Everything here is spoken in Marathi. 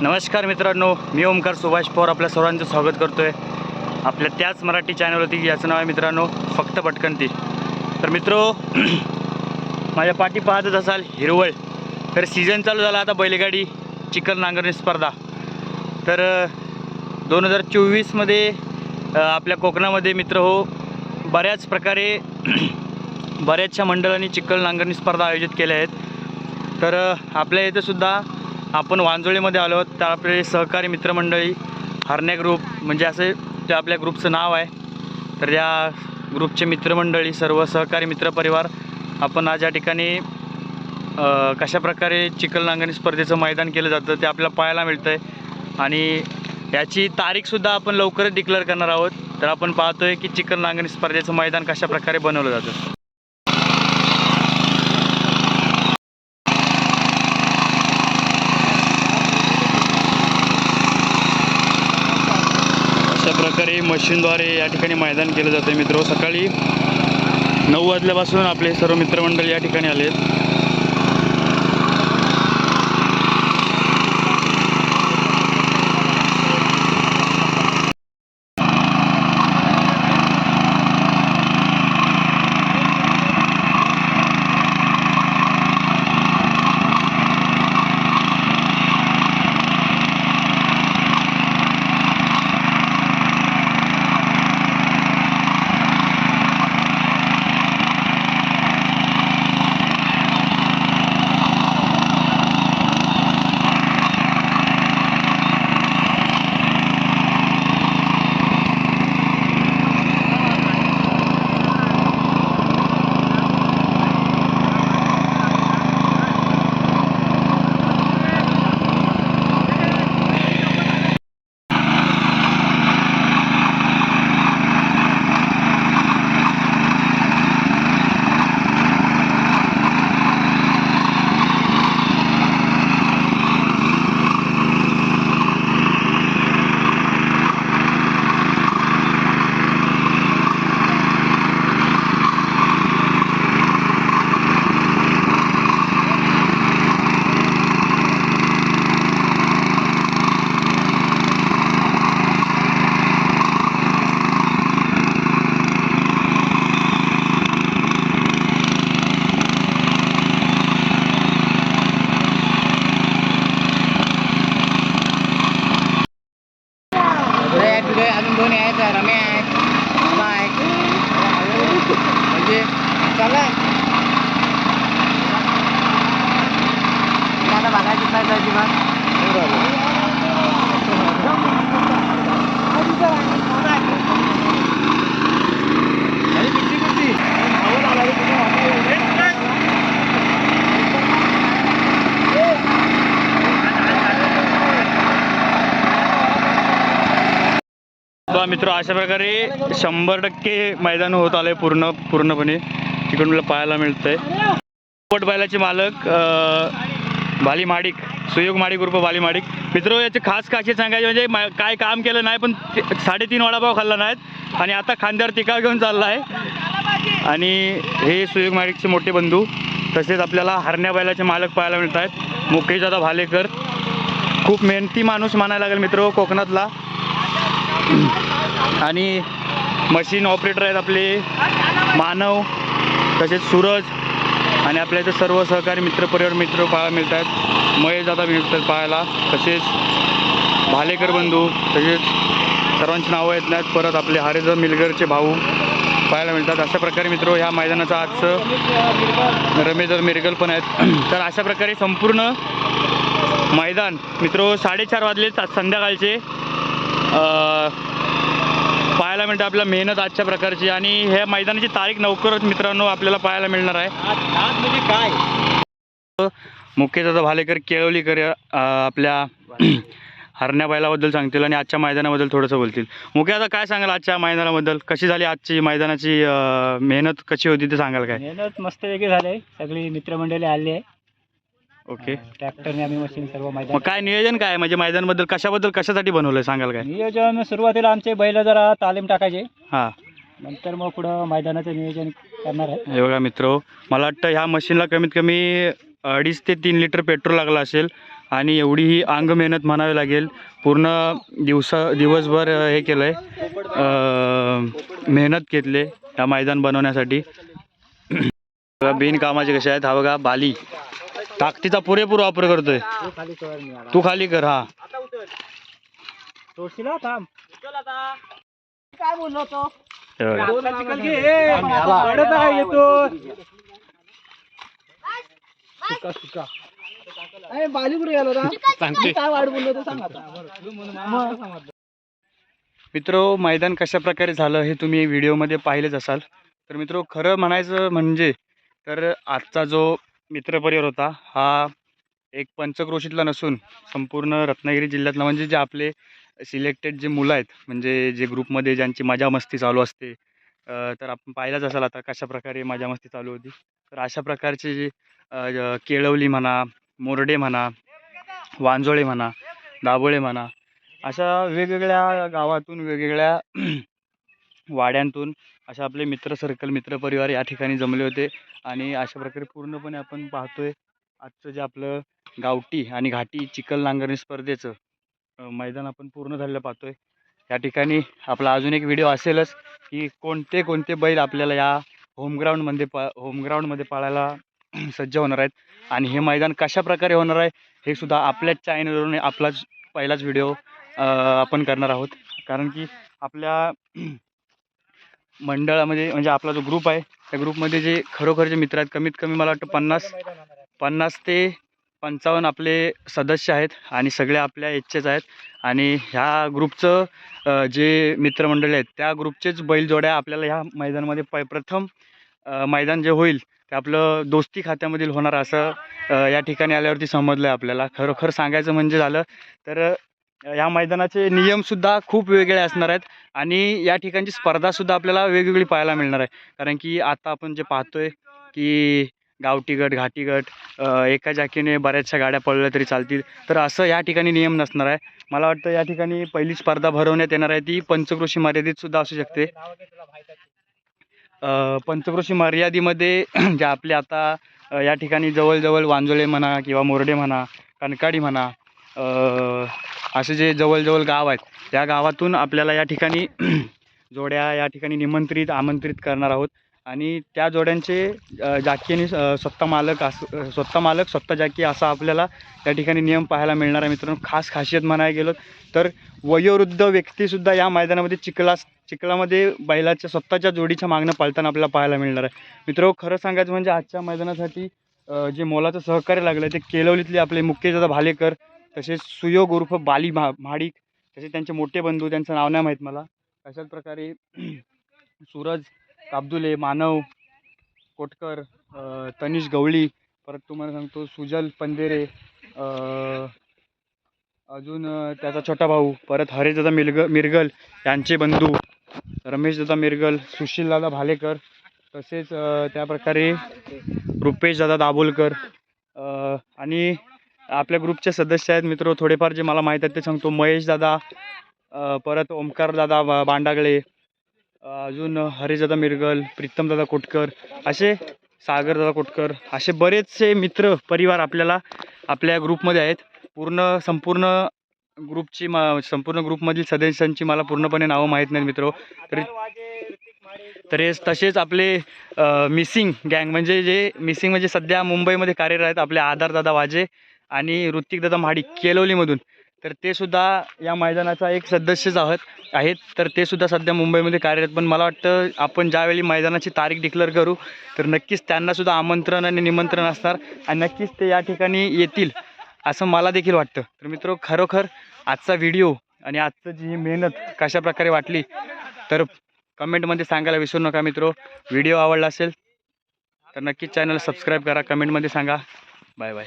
नमस्कार मित्रांनो मी ओमकार सुभाष पवार आपल्या सर्वांचं स्वागत करतोय. आपल्या त्याच मराठी चॅनलवरती याचं नाव आहे मित्रांनो फक्त भटकंती तर मित्रो माझ्या पाठी पाहतच असाल हिरवळ. तर सीझन चालू झाला आता बैलगाडी चिखल नांगरणी स्पर्धा. तर दोन हजार चोवीसमध्ये आपल्या कोकणामध्ये मित्र हो बऱ्याच प्रकारे बऱ्याचशा मंडळांनी चिखल नांगरणी स्पर्धा आयोजित केल्या आहेत. तर आपल्या इथंसुद्धा आपण वांजोळीमध्ये आलो आहोत. तर आपले सहकारी मित्रमंडळी हरण्या ग्रुप म्हणजे असे ते आपल्या ग्रुपचं नाव आहे तर या ग्रुपचे मित्रमंडळी सर्व सहकारी मित्रपरिवार आपण आज या ठिकाणी कशाप्रकारे चिखल नांगणी स्पर्धेचं मैदान केलं जातं ते आपल्याला पाहायला मिळतं आहे आणि याची तारीखसुद्धा आपण लवकरच डिक्लेअर करणार आहोत. तर आपण पाहतोय की चिखल नांगरणी स्पर्धेचं मैदान कशाप्रकारे बनवलं जातं. प्रकारे मशीनद्वारे या ठिकाणी मैदान केलं जातं आहे मित्र. सकाळी नऊ वाजल्यापासून आपले सर्व मित्रमंडळ या ठिकाणी आले आहे पुढे अजून दोन आहेत रम्या आहेत बाबा आहेत म्हणजे चला आता जायची बा मित्र अशा प्रकारे शंभर टक्के मैदान होत आलंय पूर्ण पूर्णपणे. तिकडून मला पाहायला मिळतंय. पोट बैलाचे मालक बाली माडिक सुयोग माडिक उर्फ बाली माडिक. मित्र याचे खास काशी सांगायचे म्हणजे काय काम केलं नाही पण ते- साडेतीन वडापाव खाल्ला नाहीत. आणि आता खांद्यावर टिकाव घेऊन चालला आहे. आणि हे सुयोग माडिकचे मोठे बंधू तसेच आपल्याला हरण्या बैलाचे मालक पाहायला मिळत आहेत. मुकेश भालेकर. खूप मेहनती माणूस मानायला लागेल मित्र कोकणातला. आणि मशीन ऑपरेटर आहेत आपले मानव तसेच सूरज. आणि आपल्या इथं सर्व सहकारी मित्र परिवार मित्र पाहायला मिळत आहेत महेश दादा मिळतात पाहायला. तसेच भालेकर बंधू तसेच सर्वांची नावं येत नाहीत. परत आपले हरेधर मिलगरचे भाऊ पाहायला मिळतात. अशा प्रकारे मित्र ह्या मैदानाचं आजचं रमेश मिरगल पण आहेत. तर अशा प्रकारे संपूर्ण मैदान मित्र साडेचार वाजले संध्याकाळचे. पाहायला मिळते आपल्याला मेहनत आजच्या प्रकारची. आणि ह्या मैदानाची तारीख लवकरच मित्रांनो आपल्याला पाहायला मिळणार आहे. आज म्हणजे काय? मुख्यतः भालेकर केळवलीकर आपल्या हरण्या बैलाबद्दल सांगतील आणि आजच्या मैदानाबद्दल थोडंसं बोलतील. मुख्य आता काय सांगाल आजच्या मैदानाबद्दल? कशी झाली आजची मैदानाची मेहनत कशी होती ते सांगाल काय? मेहनत मस्त वेगळी झाली. सगळी मित्रमंडळी आली आहे. ओके. ट्रॅक्टरने आम्ही मशीन सर्व मग मैदान काय नियोजन काय? आहे? म्हणजे मैदानाबद्दल कशाबद्दल कशासाठी बनवलं सांगाल काय? नियोजन सुरुवातीला आमचे बैल जरा तालीम टाकायचे. हां. नंतर मग पुढं मैदानाचं नियोजन करणार आहे. हे बघा मित्र मला वाटतं ह्या मशीनला कमीत कमी अडीच ते तीन लिटर पेट्रोल लागलं असेल आणि एवढी ही अंग मेहनत म्हणावी लागेल. पूर्ण दिवसा दिवसभर अ, हे केलं आहे मेहनत घेतले या मैदान बनवण्यासाठी. बघा बिनकामाचे कसे आहेत. हा बघा बाली. ताकदीचा पुरेपूर वापर करतोय. खाली सोड मी आला तू खाली कर हा. सोडशील हा, थांब. काय बोललो होतो? हे. बघा. बाली कुठे गेलो काय वाढ बोललो होतो सांग आता. मित्र मैदान कशा प्रकारे झालं हे तुम्ही व्हिडिओमध्ये पाहिलेच असाल. तर मित्र खरं म्हणायचं म्हणजे तर आजचा जो मित्रपरिवार होता. हा एक पंचक्रोशीतला नसून संपूर्ण रत्नागिरी जिल्ह्यातला म्हणजे जे आपले सिलेक्टेड जे मुलं आहेत म्हणजे जे ग्रुपमध्ये ज्यांची मजा मस्ती चालू असते तर आपण पाहिलाच असाल आता कशा प्रकारे मजा मस्ती चालू होती. तर अशा प्रकारचे जे केळवली म्हणा मोरडे म्हणा वांजोळे म्हणा दाभोळे म्हणा अशा वेगवेगळ्या गावातून वेगवेगळ्या वाड्यांतून असे आपले मित्र सर्कल मित्रपरिवार या ठिकाणी जमले होते. आणि अशा प्रकारे पूर्णपणे आपण पाहतो आहे आजचं जे आपलं गावठी आणि घाटी चिखल नांगरणी स्पर्धेचं मैदान आपण पूर्ण झालेलं पाहतो आहे या ठिकाणी आपला अजून एक व्हिडिओ असेलच की कोणते कोणते बैल आपल्याला या होमग्राऊंडमध्ये पा होमग्राऊंडमध्ये पाळायला सज्ज होणार आहेत आणि हे मैदान कशा प्रकारे होणार आहे हे सुद्धा आपल्याच चॅनलवरून आपलाच पहिलाच व्हिडिओ आपण करणार आहोत. कारण की आपल्या मंडळामध्ये म्हणजे आपला जो ग्रुप आहे त्या ग्रुपमध्ये जे खरोखरचे मित्र आहेत कमीत कमी मला वाटतं पन्नास पन्नास ते पंचावन्न आपले सदस्य आहेत आणि सगळे आपल्या इच्छेच आहेत. आणि ह्या ग्रुपचं जे मित्रमंडळी आहेत त्या ग्रुपचेच बैलजोड्या आपल्याला ह्या मैदानामध्ये प प्रथम मैदान जे होईल ते आपलं दोस्ती खात्यामधील होणार असं या ठिकाणी आल्यावरती समजलं आहे आपल्याला. खरोखर सांगायचं म्हणजे झालं तर या मैदानाचे नियमसुद्धा खूप वेगळे असणार आहेत आणि या ठिकाणची स्पर्धासुद्धा आपल्याला वेगवेगळी पाहायला मिळणार आहे. कारण की आता आपण जे पाहतोय की गावठी गट घाटी गट एका जाकीने बऱ्याचशा गाड्या पळल्या तरी चालतील. तर असं या ठिकाणी नियम नसणार आहे. मला वाटतं या ठिकाणी पहिली स्पर्धा भरवण्यात येणार आहे ती पंचक्रोशी मर्यादितसुद्धा असू शकते. पंचकृषी पंचक्रोशी मर्यादेमध्ये जे आपले आता या ठिकाणी जवळजवळ वांजोळे म्हणा किंवा मोरडे म्हणा कणकाडी म्हणा असे जे जवळजवळ गाव आहेत त्या गावातून आपल्याला या ठिकाणी जोड्या या ठिकाणी निमंत्रित आमंत्रित करणार आहोत. आणि त्या जोड्यांचे जाकीने स्वतः मालक अस स्वतः मालक स्वतः जाकी असा आपल्याला या ठिकाणी नियम पाहायला मिळणार आहे मित्रांनो. खास खासियत म्हणायला गेलो तर वयोवृद्ध व्यक्तीसुद्धा या मैदानामध्ये चिखला चिखलामध्ये बैलाच्या स्वतःच्या जोडीच्या मागणं पाळताना आपल्याला पाहायला मिळणार आहे. मित्र खरं सांगायचं म्हणजे आजच्या मैदानासाठी जे मोलाचं सहकार्य लागलं ते केलवलीतले आपले मुख्यदादा भालेकर तसेच सुयोग उर्फ बाली महा महाडिक तसेच त्यांचे मोठे बंधू त्यांचं नाव नाही माहीत मला. अशाच प्रकारे सूरज काबदुले मानव कोटकर तनिष गवळी परत तुम्हाला सांगतो सुजल पंदेरे अजून त्याचा छोटा भाऊ परत हरेशदादा मिरग मिरगल यांचे बंधू रमेशदादा मिरगल सुशीलदादा भालेकर तसेच त्याप्रकारे त्या प्रकारे रुपेशदादा दाभोलकर आणि आपल्या ग्रुपचे सदस्य आहेत मित्र थोडेफार जे मला माहीत आहेत ते सांगतो. महेश दादा परत ओमकार दादा बांडागळे अजून हरेशदादा मिरगल प्रीतमदादा कोटकर असे सागरदादा कोटकर असे बरेचसे मित्र परिवार आपल्याला आपल्या ग्रुपमध्ये आहेत. पूर्ण संपूर्ण ग्रुपची मा संपूर्ण ग्रुपमधील सदस्यांची मला पूर्णपणे नावं माहीत नाहीत मित्र. तरी तरी तसेच आपले मिसिंग गँग म्हणजे जे मिसिंग म्हणजे सध्या मुंबईमध्ये कार्यरत आहेत आपले आधारदादा वाजे आणि ऋतिकदादा महाडी केलोलीमधून तर ते सुद्धा या मैदानाचा एक सदस्यच आहोत आहेत. तर ते सुद्धा सध्या मुंबईमध्ये कार्यरत पण मला वाटतं आपण ज्यावेळी मैदानाची तारीख डिक्लेअर करू तर नक्कीच त्यांनासुद्धा आमंत्रण आणि निमंत्रण असणार आणि नक्कीच ते या ठिकाणी येतील असं मला देखील वाटतं. तर मित्र खरोखर आजचा व्हिडिओ आणि आजचं जी ही मेहनत कशा प्रकारे वाटली तर कमेंटमध्ये सांगायला विसरू नका मित्र. व्हिडिओ आवडला असेल तर नक्कीच चॅनल सबस्क्राईब करा कमेंटमध्ये सांगा. Bye bye